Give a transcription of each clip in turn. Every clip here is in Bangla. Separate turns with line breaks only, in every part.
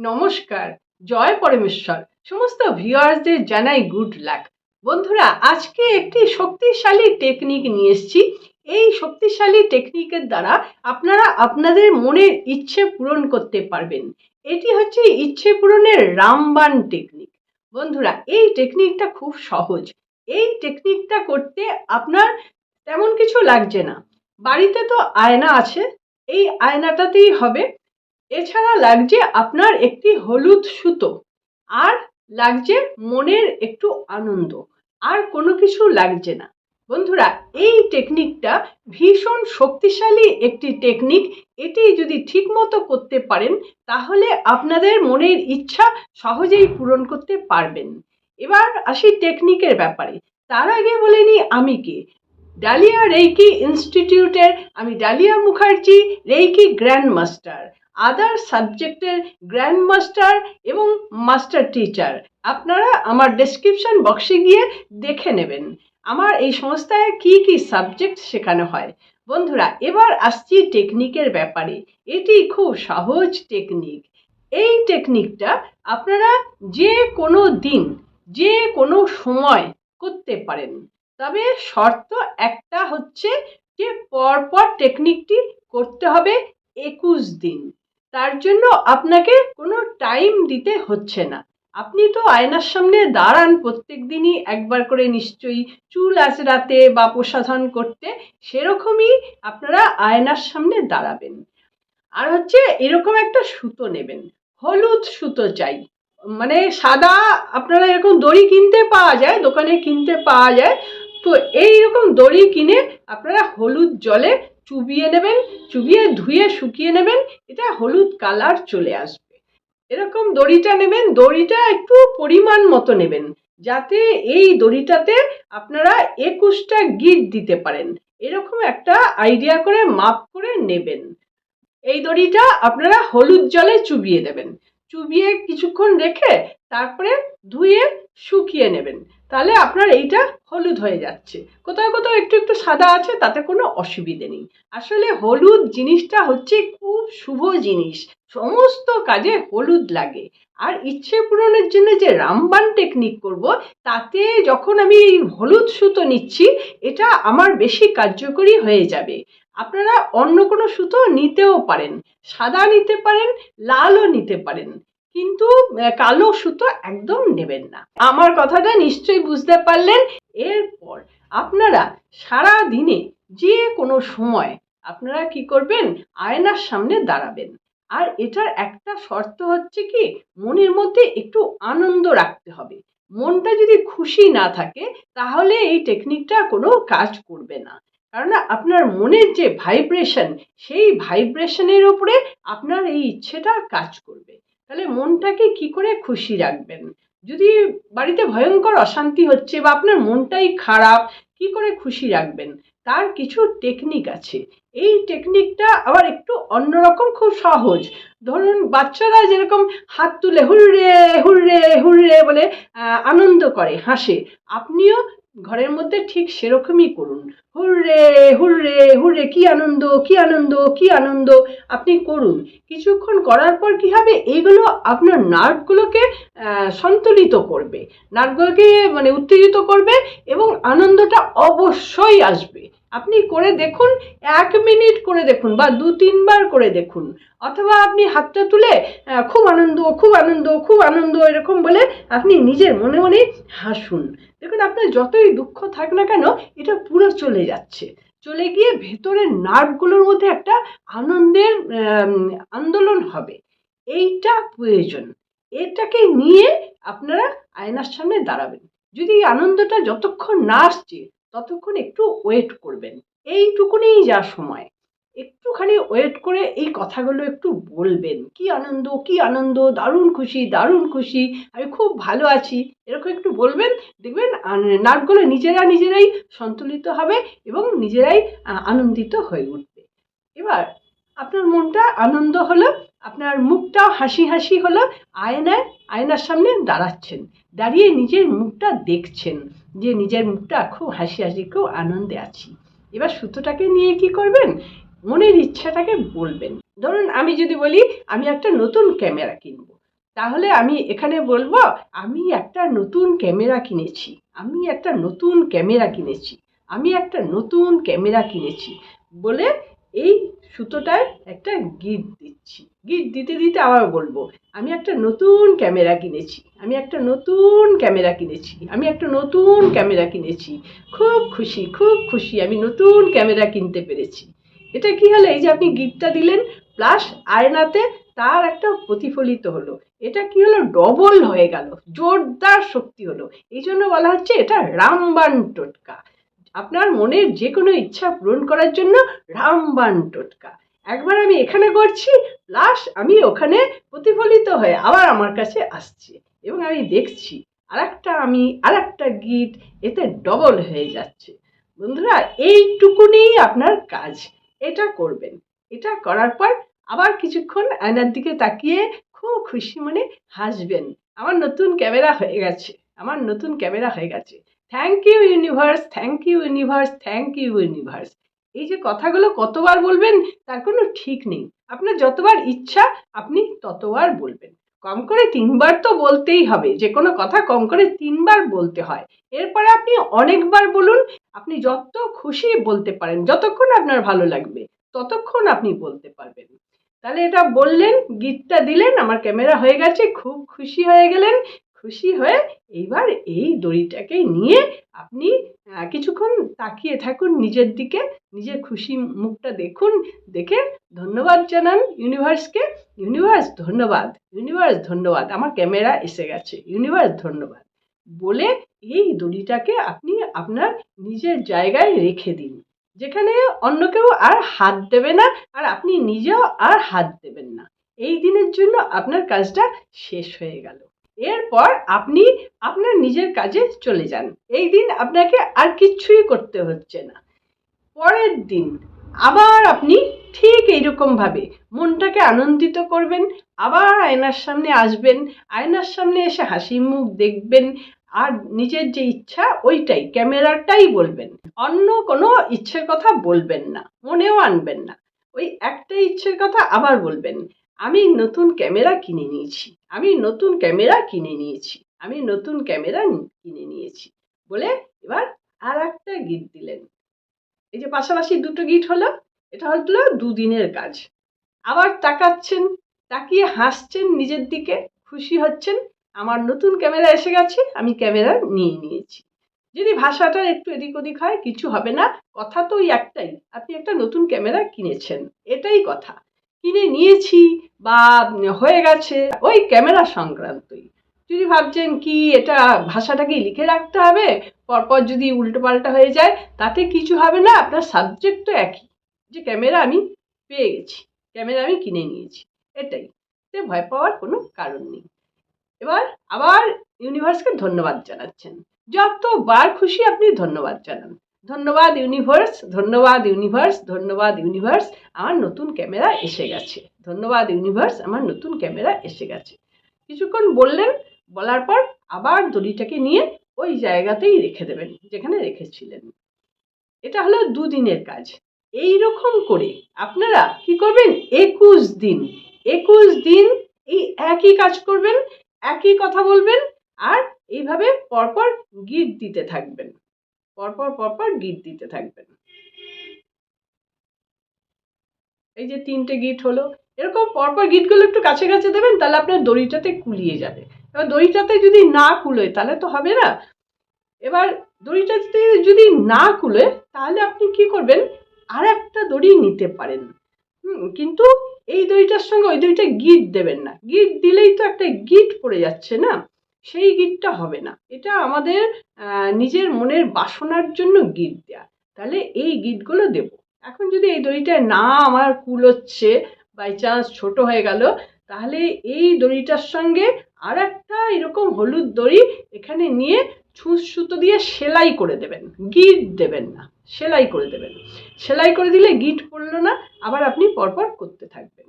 নমস্কার, জয় পরমেশ্বর। সমস্ত ভিউয়ার্সদের জানাই গুড লাক বন্ধুরা, আজকে একটি শক্তিশালী টেকনিক নিয়ে এসেছি। এই শক্তিশালী টেকনিকের দ্বারা আপনারা আপনাদের মনের ইচ্ছে পূরণ করতে পারবেন। এটি হচ্ছে ইচ্ছে পূরণের রামবান টেকনিক বন্ধুরা, এই টেকনিকটা খুব সহজ। এই টেকনিকটা করতে আপনার তেমন কিছু লাগছে না। বাড়িতে তো আয়না আছে, এই আয়নাটাতেই হবে। এছাড়া লাগছে আপনার একটি হলুদ সুতো আর লাগছে মনের একটু আনন্দ। আর কোনো কিছু লাগছে না। বন্ধুরা, এই টেকনিকটা ভীষণ শক্তিশালী একটি টেকনিক এটি যদি ঠিকমতো করতে পারেন, তাহলে আপনাদের মনের ইচ্ছা সহজেই পূরণ করতে পারবেন। এবার আসি টেকনিকের ব্যাপারে। তার আগে বলে নিই আমি কে। ডালিয়া রেইকি ইনস্টিটিউটের আমি Dalia Mukherjee, reiki grand master other সাবজেক্টের গ্র্যান্ড মাস্টার এবং মাস্টার টিচার আপনারা আমার ডেসক্রিপশন বক্সে গিয়ে দেখে নেবেন। আমার এই সংস্থায় কি কি সাবজেক্ট শেখানো হয়। বন্ধুরা, এবার আসছি টেকনিকের ব্যাপারে। এটি খুব সহজ টেকনিক এই টেকনিকটা আপনারা যে কোনো দিন যে কোনো সময় করতে পারেন। তবে শর্ত একটা হচ্ছে যে পরপর টেকনিকটি করতে হবে একুশ দিন। তার জন্য আপনাকে কোনো টাইম দিতে হচ্ছে না। আপনি তো আয়নার সামনে দাঁড়ান প্রত্যেক দিনই একবার করে নিশ্চয়ই চুল আঁচড়াতে বা প্রসাধন করতে, সেরকমই আপনারা আয়নার সামনে দাঁড়াবেন। আর হচ্ছে এরকম একটা সুতো নেবেন। হলুদ সুতো চাই। মানে সাদা আপনারা এরকম দড়ি কিনতে পাওয়া যায়, দোকানে কিনতে পাওয়া যায়। তো এই রকম দড়ি কিনে আপনারা হলুদ জলে চুবিয়ে নেবেন, চুবিয়ে ধুয়ে শুকিয়ে নেবেন, এটা হলুদ কালার চলে আসবে। এরকম দড়িটা নেবেন, দড়িটা একটু পরিমাণ মতো নেবেন, যাতে এই দড়িটাতে আপনারা একুশটা গিট দিতে পারেন। এরকম একটা আইডিয়া করে মাপ করে নেবেন। এই দড়িটা আপনারা হলুদ জলে চুবিয়ে দেবেন। চুবিয়ে কিছুক্ষণ রেখে তারপরে ধুয়ে শুকিয়ে নেবেন। তাহলে আপনার এইটা হলুদ হয়ে যাচ্ছে। কোথাও কোথাও একটু একটু সাদা আছে, তাতে কোনো অসুবিধে নেই। আসলে হলুদ জিনিসটা হচ্ছে খুব শুভ জিনিস। সমস্ত কাজে হলুদ লাগে। আর ইচ্ছে পূরণের জন্য যে রামবান টেকনিক করব, তাতে যখন আমি হলুদ সুতো নিচ্ছি, এটা আমার বেশি কার্যকরী হয়ে যাবে। আপনারা অন্য কোনো সুতো নিতেও পারেন, সাদা নিতে পারেন, লালও নিতে পারেন, কিন্তু কালো সুতো একদম নেবেন না। আমার কথাটা নিশ্চয়ই বুঝতে পারলেন। এরপর আপনারা সারা দিনে যে কোনো সময় আপনারা কি করবেন? আয়নার সামনে দাঁড়াবেন। আর এটার একটা শর্ত হচ্ছে কি? মনের মধ্যে একটু আনন্দ রাখতে হবে। মনটা যদি খুশি না থাকে, তাহলে এই টেকনিকটা কোনো কাজ করবে না। কারণ আপনার মনের যে ভাইব্রেশন সেই ভাইব্রেশনের উপরে আপনার এই ইচ্ছেটা কাজ করবে। তাহলে মনটাকে কি করে খুশি রাখবেন? যদি বাড়িতে ভয়ঙ্কর অশান্তি হচ্ছে বা আপনার মনটাই খারাপ, কি করে খুশি রাখবেন? তার কিছু টেকনিক আছে। এই টেকনিকটা আবার একটু অন্যরকম, খুব সহজ। ধরুন, বাচ্চারা যেরকম হাত তুলে হুররে হুররে হুররে বলে আনন্দ করে, হাসে। আপনিও ঘরের মধ্যে ঠিক সেরকমই করুন। হুররে হুররে হুররে, কি আনন্দ কি আনন্দ কি আনন্দ। আপনি করুন। কিছুক্ষণ করার পর কি হবে? এইগুলো আপনার নার্ভগুলোকে সন্তুলিত করবে। নার্ভগুলোকে মানে উত্তেজিত করবে এবং আনন্দটা অবশ্যই আসবে। আপনি করে দেখুন, এক মিনিট করে দেখুন বা দু, তিনবার করে দেখুন। অথবা আপনি হাতটা তুলে খুব আনন্দ খুব আনন্দ খুব আনন্দ এরকম বলে আপনি নিজের মনে মনে হাসুন। দেখুন, আপনার যতই দুঃখ থাক না কেন, এটা পুরো চলে যাচ্ছে। চলে গিয়ে ভেতরের নার্ভগুলোর মধ্যে একটা আনন্দের আন্দোলন হবে। এইটা প্রয়োজন। এটাকে নিয়ে আপনারা আয়নার সামনে দাঁড়াবেন। যদি এই আনন্দটা যতক্ষণ না আসছে ততক্ষণ একটু ওয়েট করবেন। এইটুকুনি যা সময়। একটুখানি ওয়েট করে এই কথাগুলো একটু বলবেন। কি আনন্দ কি আনন্দ, দারুণ খুশি দারুণ খুশি, আমি খুব ভালো আছি। এরকম একটু বলবেন, দেখবেন নার্ভগুলো নিজেরা নিজেরাই সন্তুলিত হবে এবং নিজেরাই আনন্দিত হয়ে উঠবে। এবার আপনার মনটা আনন্দ হলো আপনার মুখটাও হাসি হাসি হলো, আয়নায়, আয়নার সামনে দাঁড়াচ্ছেন। দাঁড়িয়ে নিজের মুখটা দেখছেন যে নিজের মুখটা খুব হাসি হাসি, খুব আনন্দে আছি। এবার সুতোটাকে নিয়ে কি করবেন? মনের ইচ্ছাটাকে বলবেন। ধরুন আমি যদি বলি, আমি একটা নতুন ক্যামেরা কিনবো। তাহলে আমি এখানে বলব, আমি একটা নতুন ক্যামেরা কিনেছি। আমি একটা নতুন ক্যামেরা কিনেছি। আমি একটা নতুন ক্যামেরা কিনেছি। বলে এই সুতোটায় একটা গিট দিচ্ছি। গিট দিতে দিতে আবার বলব, আমি একটা নতুন ক্যামেরা কিনেছি, আমি একটা নতুন ক্যামেরা কিনেছি, আমি একটা নতুন ক্যামেরা কিনেছি। খুব খুশি খুব খুশি আমি নতুন ক্যামেরা কিনতে পেরেছি। এটা কি হলো? এই যে আপনি গিটটা দিলেন প্লাস আয়নাতে তার একটা প্রতিফলিত হলো। এটা কি হলো? ডবল হয়ে গেল, জোরদার শক্তি হলো। এই জন্য বলা হচ্ছে এটা রামবান টোটকা। আপনার মনের যে কোনো ইচ্ছা পূরণ করার জন্য রামবান টোটকা। একবার আমি এখানে করছি প্লাস আমি ওখানে প্রতিফলিত হয়ে আবার আমার কাছে আসছে এবং আমি দেখছি আরেকটা আমি, আরেকটা গীত এতে ডবল হয়ে যাচ্ছে। বন্ধুরা, এইটুকুনি আপনার কাজ। এটা করবেন। এটা করার পর আবার কিছুক্ষণ আয়নার দিকে তাকিয়ে খুব খুশি মনে হাসবেন। আমার নতুন ক্যামেরা হয়ে গেছে। আমার নতুন ক্যামেরা হয়ে গেছে। Thank you universe thank you universe thank you universe এই যে কথাগুলো কতবার বলবেন, তার কোনো ঠিক নেই। আপনার যতবার ইচ্ছা, আপনি ততবার বলবেন। কম করে তিনবার তো বলতেই হবে। যে কোনো কথা কম করে তিনবার বলতে হয়। এরপরে আপনি অনেকবার বলুন, আপনি যত খুশি বলতে পারেন, যতক্ষণ আপনার ভালো লাগবে, ততক্ষণ আপনি বলতে পারবেন। তাহলে এটা বললেন, গিটটা দিলেন, আমার ক্যামেরা হয়ে গেছে, খুব খুশি হয়ে গেলেন। খুশি হয়ে এইবার এই দড়িটাকে নিয়ে আপনি কিছুক্ষণ তাকিয়ে থাকুন নিজের দিকে, নিজের খুশি মুখটা দেখুন, দেখে ধন্যবাদ জানান ইউনিভার্সকে। ইউনিভার্স, ধন্যবাদ। ইউনিভার্স, ধন্যবাদ। আমার ক্যামেরা এসে গেছে। ইউনিভার্স, ধন্যবাদ। বলে এই দড়িটাকে আপনি আপনার নিজের জায়গায় রেখে দিন, যেখানে অন্য কেউ আর হাত দেবে না আর আপনি নিজেও আর হাত দেবেন না। এই দিনের জন্য আপনার কাজটা শেষ হয়ে গেল। এরপর আপনি আপনার নিজের কাজে চলে যান। এই দিন আপনাকে আর কিচ্ছুই করতে হচ্ছে না। পরের দিন আবার আপনি ঠিক এইরকমভাবে মনটাকে আনন্দিত করবেন, আবার আয়নার সামনে আসবেন, আয়নার সামনে এসে হাসি মুখ দেখবেন, আর নিজের যে ইচ্ছা ওইটাই, ক্যামেরাটাই বলবেন। অন্য কোনো ইচ্ছের কথা বলবেন না, মনেও আনবেন না। ওই একটা ইচ্ছের কথা আবার বলবেন আমি নতুন ক্যামেরা কিনে নিয়েছি। আমি নতুন ক্যামেরা কিনে নিয়েছি। আমি নতুন ক্যামেরা কিনে নিয়েছি। বলে এবার আর একটা গীত দিলেন। এই যে পাশাপাশি দুটো গীত হলো, এটা হলো দুদিনের কাজ। আবার তাকাচ্ছেন, তাকিয়ে হাসছেন নিজের দিকে, খুশি হচ্ছেন, আমার নতুন ক্যামেরা এসে গেছে, আমি ক্যামেরা নিয়ে নিয়েছি। যদি ভাষাটা একটু এদিক ওদিক হয়, কিছু হবে না, কথা তো ওই একটাই, আপনি একটা নতুন ক্যামেরা কিনেছেন, এটাই কথা। কিনে নিয়েছি বা হয়ে গেছে ওই ক্যামেরা সংক্রান্তই। যদি ভাবছেন কি এটা ভাষাটা কি লিখে রাখতে হবে, পরপর যদি উল্টোপাল্টা হয়ে যায়, তাতে কিছু হবে না, আপনার সাবজেক্ট তো একই। যে ক্যামেরা আমি পেয়ে গেছি, ক্যামেরা আমি কিনে নিয়েছি, এটাই। তে ভয় পাওয়ার কোনো কারণ নেই। এবার আবার ইউনিভার্সকে ধন্যবাদ জানাচ্ছেন। যতবার খুশি আপনি ধন্যবাদ জানান। ধন্যবাদ ইউনিভার্স ধন্যবাদ ইউনিভার্স ধন্যবাদ ইউনিভার্স, আমার নতুন ক্যামেরা এসে গেছে। ধন্যবাদ ইউনিভার্স, আমার নতুন ক্যামেরা এসে গেছে। কিছুক্ষণ বললেন, বলার পর আবার দড়িটাকে নিয়ে ওই জায়গাতেই রেখে দেবেন, যেখানে রেখেছিলেন। এটা হলো দুদিনের কাজ। এই রকম করে আপনারা কি করবেন? একুশ দিন একুশ দিন এই একই কাজ করবেন, একই কথা বলবেন আর এইভাবে পরপর গিট দিতে থাকবেন। পরপর পরপর গিট দিতে থাকবেন। এই যে তিনটে গিট হলো, এরকম পরপর গিটগুলো একটু কাছে কাছে দেবেন, তাহলে আপনার দড়িটাতে কুলিয়ে যাবে। এবার দড়িটাতে যদি না কুলোয় তাহলে তো হবে না। এবার দড়িটাতে যদি না কুলে, তাহলে আপনি কি করবেন? আর একটা দড়ি নিতে পারেন। কিন্তু এই দড়িটার সঙ্গে ওই দড়িটা গিট দেবেন না। গিট দিলেই তো একটা গিট পড়ে যাচ্ছে না। সেই গিটটা হবে না। এটা আমাদের নিজের মনের বাসনার জন্য গিট দেয়া। তাহলে এই গিটগুলো দেব। এখন যদি এই দড়িটা না আমার কুলোচ্ছে বাই চান্স ছোট হয়ে গেল, তাহলে এই দড়িটার সঙ্গে আর একটা এরকম হলুদ দড়ি এখানে নিয়ে ছুঁচ সুতো দিয়ে সেলাই করে দেবেন। গিট দেবেন না, সেলাই করে দেবেন। সেলাই করে দিলে গিট পড়ল না, আবার আপনি পরপর করতে থাকবেন।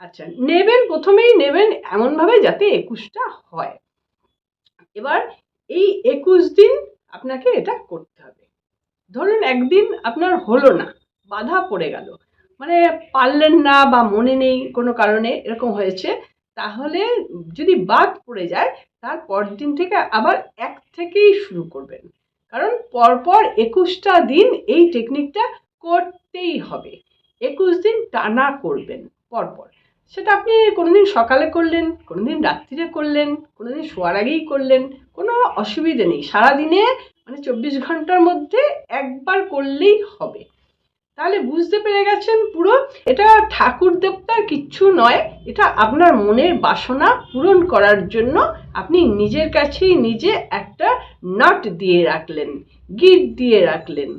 আচ্ছা নেবেন, প্রথমেই নেবেন এমনভাবে যাতে একুশটা হয়। এবার এই একুশ দিন আপনাকে এটা করতে হবে। ধরুন একদিন আপনার হলো না, বাধা পড়ে গেল। মানে পারলেন না বা মনে নেই কোনো কারণে এরকম হয়েছে, তাহলে যদি বাদ পড়ে যায়, তার পরের দিন থেকে আবার এক থেকেই শুরু করবেন। কারণ পরপর একুশটা দিন এই টেকনিকটা করতেই হবে। একুশ দিন টানা করবেন পরপর। সেটা আপনি কোনোদিন সকালে করলেন, কোনোদিন রাত্রিরে করলেন, কোনোদিন শোয়ার আগেই করলেন, কোনো অসুবিধে নেই। সারাদিনে মানে চব্বিশ ঘণ্টার মধ্যে একবার করলেই হবে। তাহলে বুঝতে পেরে গেছেন পুরো? এটা ঠাকুর দেবতার কিচ্ছু নয়, এটা আপনার মনের বাসনা পূরণ করার জন্য আপনি নিজের কাছেই নিজে একটা নট দিয়ে রাখলেন, গিট দিয়ে রাখলেন।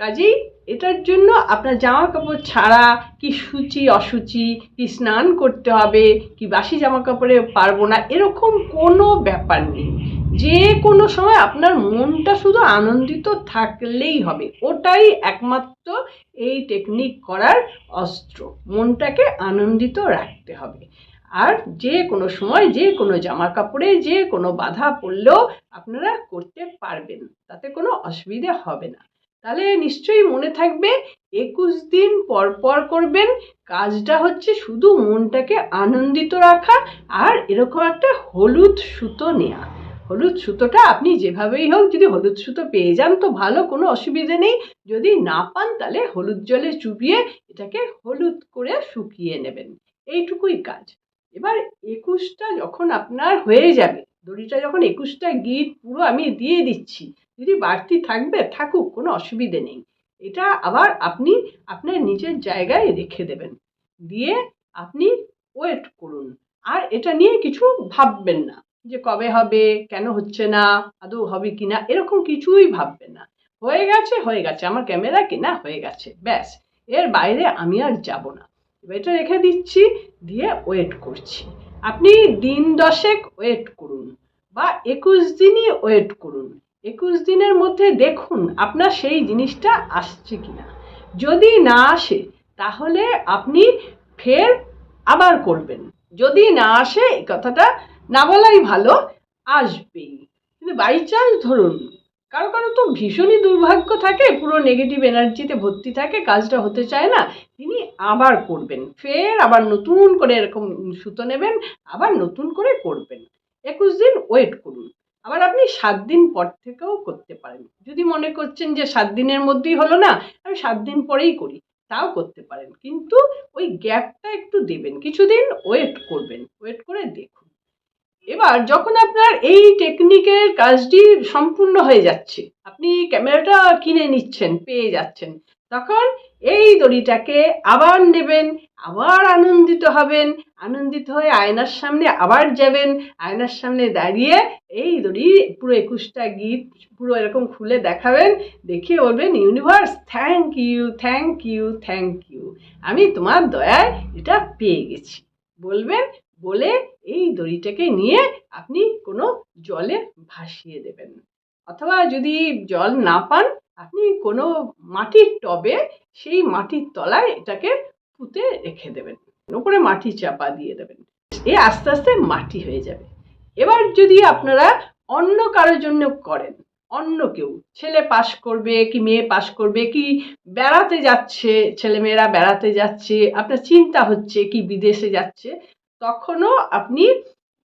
কাজেই এটার জন্য আপনার জামা কাপড় ছাড়া কি সূচি, অসুচি, কি স্নান করতে হবে, কি বাসি জামা কাপড়ে পারব না, এরকম কোনো ব্যাপার নেই। যে কোনো সময় আপনার মনটা শুধু আনন্দিত থাকলেই হবে। ওটাই একমাত্র এই টেকনিক করার অস্ত্র। মনটাকে আনন্দিত রাখতে হবে। আর যে কোনো সময় যে কোনো জামা কাপড়ে যে কোনো বাধা পড়লেও আপনারা করতে পারবেন। তাতে কোনো অসুবিধে হবে না। তাহলে নিশ্চয়ই মনে থাকবে, একুশ দিন পর পর করবেন। কাজটা হচ্ছে শুধু মনটাকে আনন্দিত রাখা আর এরকম একটা হলুদ সুতো নেওয়া হলুদ সুতোটা আপনি যেভাবেই হোক, যদি হলুদ সুতো পেয়ে যান তো ভালো, কোনো অসুবিধে নেই। যদি না পান তাহলে হলুদ জলে চুবিয়ে এটাকে হলুদ করে শুকিয়ে নেবেন। এইটুকুই কাজ। এবার একুশটা যখন আপনার হয়ে যাবে, দড়িটা যখন একুশটা গিট পুরো আমি দিয়ে দিচ্ছি যদি বাড়তি থাকবে, থাকুক, কোনো অসুবিধে নেই। এটা আবার আপনি আপনার নিজের জায়গায় রেখে দেবেন। দিয়ে আপনি ওয়েট করুন। আর এটা নিয়ে কিছু ভাববেন না যে কবে হবে, কেন হচ্ছে না, আদৌ হবে কি না, এরকম কিছুই ভাববেন না। হয়ে গেছে হয়ে গেছে, আমার ক্যামেরা কেনা হয়ে গেছে, ব্যাস। এর বাইরে আমি আর যাব না। এটা রেখে দিচ্ছি, দিয়ে ওয়েট করছি। আপনি দিন দশেক ওয়েট করুন, বা একুশ দিনই ওয়েট করুন। একুশ দিনের মধ্যে দেখুন আপনার সেই জিনিসটা আসছে কিনা। যদি না আসে, তাহলে আপনি ফের আবার করবেন। যদি না আসে, এই কথাটা না বলাই ভালো, আসবেই। কিন্তু বাই চান্স ধরুন, কারও কারও তো ভীষণই দুর্ভাগ্য থাকে, পুরো নেগেটিভ এনার্জিতে ভর্তি থাকে, কাজটা হতে চায় না, তিনি আবার করবেন। ফের আবার নতুন করে এরকম সুতো নেবেন, আবার নতুন করে করবেন। একুশ দিন ওয়েট করুন। আবার আপনি সাত দিন পর থেকেও করতে পারেন। যদি মনে করছেন যে সাত দিনের মধ্যেই হলো না, আমি সাত দিন পরেই করি, তাও করতে পারেন। কিন্তু ওই গ্যাপটা একটু দেবেন, কিছুদিন ওয়েট করবেন, ওয়েট করে দেখুন। এবার যখন আপনার এই টেকনিকের কাজটি সম্পূর্ণ হয়ে যাচ্ছে, আপনি ক্যামেরাটা কিনে নিচ্ছেন, পেয়ে যাচ্ছেন, তখন এই দড়িটাকে আবার নেবেন, আবার আনন্দিত হবেন, আনন্দিত হয়ে আয়নার সামনে আবার যাবেন, আয়নার সামনে দাঁড়িয়ে এই দড়ি পুরো একুশটা গীত পুরো এরকম খুলে দেখাবেন, দেখিয়ে বলবেন, universe, thank you thank you thank you. আমি তোমার দয়ায় এটা পেয়ে গেছি। বলবেন, বলে এই দড়িটাকে নিয়ে আপনি কোনো জলে ভাসিয়ে দেবেন। অথবা যদি জল না পান আপনি কোনো মাটির টবে সেই মাটির তলায় এটাকে পুঁতে রেখে দেবেন। ওপরে মাটি চাপা দিয়ে দেবেন। এ আস্তে আস্তে মাটি হয়ে যাবে। এবার যদি আপনারা অন্য কারোর জন্য করেন, অন্য কেউ, ছেলে পাশ করবে কি মেয়ে পাশ করবে, কি বেড়াতে যাচ্ছে, ছেলেমেয়েরা বেড়াতে যাচ্ছে, আপনার চিন্তা হচ্ছে কি বিদেশে যাচ্ছে, তখনও আপনি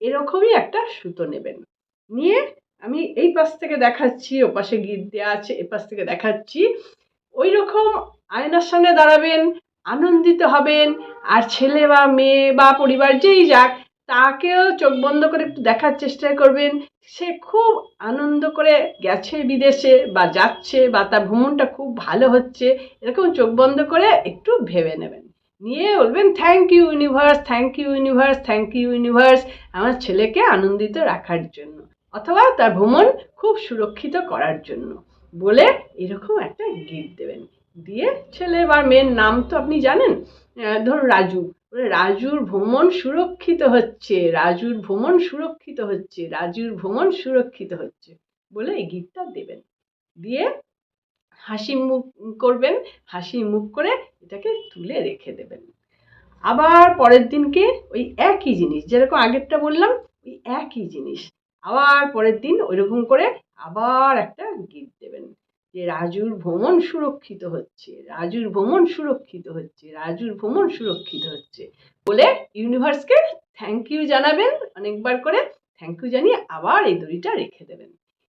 এরকমই একটা সুতো নেবেন। নিয়ে আমি এই পাশ থেকে দেখাচ্ছি, ও পাশে গিট দেওয়া আছে, এ পাশ থেকে দেখাচ্ছি। ওই রকম আয়নার সামনে দাঁড়াবেন, আনন্দিত হবেন, আর ছেলে বা মেয়ে বা পরিবার যেই যাক, তাকেও চোখ বন্ধ করে একটু দেখার চেষ্টা করবেন। সে খুব আনন্দ করে গেছে বিদেশে বা যাচ্ছে বা তার ভ্রমণটা খুব ভালো হচ্ছে, এরকম চোখ বন্ধ করে একটু ভেবে নেবেন। নিয়ে বলবেন thank you universe thank you universe thank you universe আমার ছেলেকে আনন্দিত রাখার জন্য। অথবা তার ভ্রমণ খুব সুরক্ষিত করার জন্য বলে এরকম একটা গিফট দেবেন। দিয়ে ছেলে বা মেয়ের নাম তো আপনি জানেন। ধরুন রাজু। রাজুর ভ্রমণ সুরক্ষিত হচ্ছে, রাজুর ভ্রমণ সুরক্ষিত হচ্ছে, রাজুর ভ্রমণ সুরক্ষিত হচ্ছে বলে এই গিফটটা দেবেন। দিয়ে হাসি মুখ করবেন, হাসি মুখ করে এটাকে তুলে রেখে দেবেন। আবার পরের দিনকে ওই একই জিনিস, যেরকম আগেরটা বললাম, ওই একই জিনিস। আবার পরের দিন ওইরকম করে আবার একটা গিফট দেবেন। যে রাজুর ভ্রমণ সুরক্ষিত হচ্ছে, রাজুর ভ্রমণ সুরক্ষিত হচ্ছে, রাজুর ভ্রমণ সুরক্ষিত হচ্ছে বলে ইউনিভার্সকে থ্যাংক ইউ জানাবেন অনেকবার করে। থ্যাংক ইউ জানিয়ে আবার এই দড়িটা রেখে দেবেন।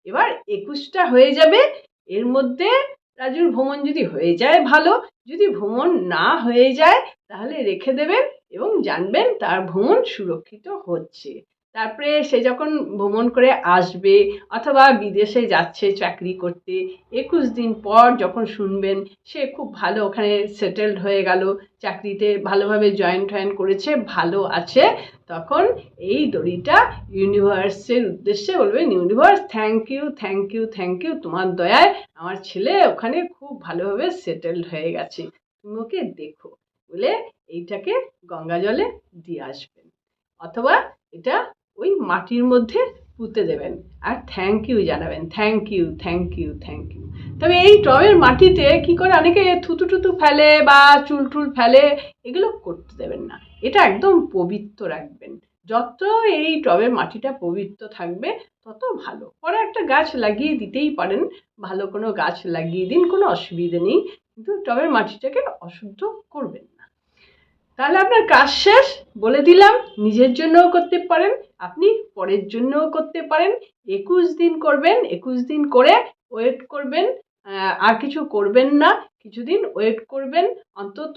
এবার একুশটা হয়ে যাবে। এর মধ্যে রাজুর ভ্রমণ যদি হয়ে যায় ভালো, যদি ভ্রমণ না হয়ে যায় তাহলে রেখে দেবেন এবং জানবেন তার ভ্রমণ সুরক্ষিত হচ্ছে। তারপরে সে যখন ভ্রমণ করে আসবে অথবা বিদেশে যাচ্ছে চাকরি করতে, একুশ দিন পর যখন শুনবেন সে খুব ভালো ওখানে সেটেলড হয়ে গেল, চাকরিতে ভালোভাবে জয়েন টয়েন করেছে, ভালো আছে, তখন এই দড়িটা ইউনিভার্সের উদ্দেশ্যে বলবেন universe thank you thank you thank you তোমার দয়ায় আমার ছেলে ওখানে খুব ভালোভাবে সেটেলড হয়ে গেছে। তুমি ওকে দেখো। বলে এইটাকে গঙ্গা জলে দিয়ে আসবেন। অথবা এটা ওই মাটির মধ্যে পুঁতে দেবেন। আর থ্যাংক ইউ জানাবেন। Thank you thank you thank you তবে এই টবের মাটিতে কি করে অনেকে থুতু টুতু ফেলে বা চুল টুল ফেলে, এগুলো করতে দেবেন না। এটা একদম পবিত্র রাখবেন। যত এই টবের মাটিটা পবিত্র থাকবে, তত ভালো। পরে একটা গাছ লাগিয়ে দিতেই পারেন। ভালো কোনো গাছ লাগিয়ে দিন, কোনো অসুবিধে নেই। কিন্তু টবের মাটিটাকে অশুদ্ধ করবেন না। তাহলে আপনার কাজ শেষ। বলে দিলাম, নিজের জন্যও করতে পারেন। আপনি পরের জন্যও করতে পারেন, একুশ দিন করবেন, একুশ দিন করে ওয়েট করবেন আর কিছু করবেন না, কিছুদিন ওয়েট করবেন, অন্তত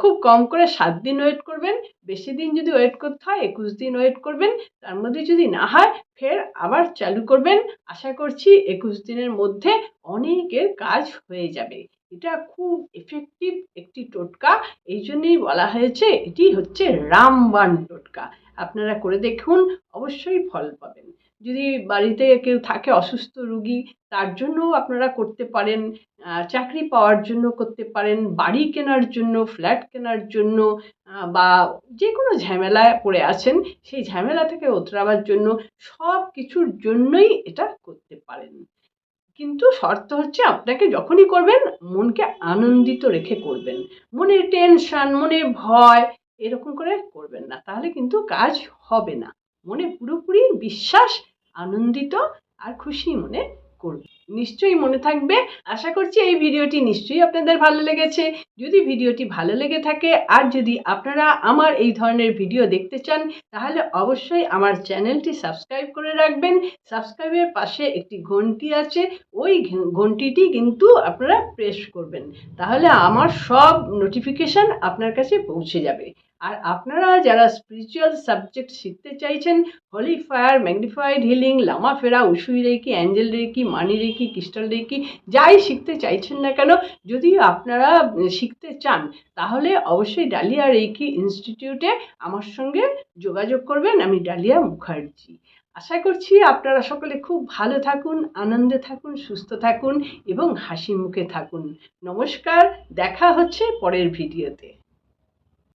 খুব কম করে সাত দিন ওয়েট করবেন, বেশি দিন যদি ওয়েট করতে হয়, একুশ দিন ওয়েট করবেন, তার মধ্যে যদি না হয়, ফের আবার চালু করবেন, আশা করছি একুশ দিনের মধ্যে অনেকের কাজ হয়ে যাবে। এটা খুব এফেক্টিভ একটি টোটকা, এই জন্যই বলা হয়েছে, এটি হচ্ছে রামবান টোটকা। আপনারা করে দেখুন, অবশ্যই ফল পাবেন। যদি বাড়িতে কেউ থাকে অসুস্থ রুগী, তার জন্যও আপনারা করতে পারেন চাকরি পাওয়ার জন্য করতে পারেন, বাড়ি কেনার জন্য, ফ্ল্যাট কেনার জন্য বা যে কোনো ঝামেলায় পড়ে আছেন, সেই ঝামেলা থেকে ওতরাবার জন্য সব কিছুর জন্যই এটা করতে পারেন। কিন্তু শর্ত হচ্ছে আপনাকে যখনই করবেন, মনকে আনন্দিত রেখে করবেন। মনে টেনশন মনে ভয় এরকম করে করবেন না। তাহলে কিন্তু কাজ হবে না। মনে পুরোপুরি বিশ্বাস, আনন্দিত আর খুশি মনে করবে নিশ্চয়ই মনে থাকবে। আশা করছি এই ভিডিওটি নিশ্চয়ই আপনাদের ভালো লেগেছে। যদি ভিডিওটি ভালো লেগে থাকে আর যদি আপনারা আমার এই ধরনের ভিডিও দেখতে চান, তাহলে অবশ্যই আমার চ্যানেলটি সাবস্ক্রাইব করে রাখবেন। সাবস্ক্রাইবের পাশে একটি ঘন্টি আছে। ওই ঘন্টিটি কিন্তু আপনারা প্রেস করবেন। তাহলে আমার সব নোটিফিকেশান আপনার কাছে পৌঁছে যাবে। আর আপনারা যারা স্পিরিচুয়াল সাবজেক্ট শিখতে চাইছেন holy fire magnified healing lama ফেরা Usui reiki angel reiki money reiki crystal reiki যাই শিখতে চাইছেন না কেন যদি আপনারা শিখতে চান, তাহলে অবশ্যই ডালিয়া রেকি ইনস্টিটিউটে আমার সঙ্গে যোগাযোগ করবেন, আমি ডালিয়া মুখার্জি। আশা করছি আপনারা সকলে খুব ভালো থাকুন, আনন্দে থাকুন, সুস্থ থাকুন এবং হাসি মুখে থাকুন। নমস্কার, দেখা হচ্ছে পরের ভিডিওতে।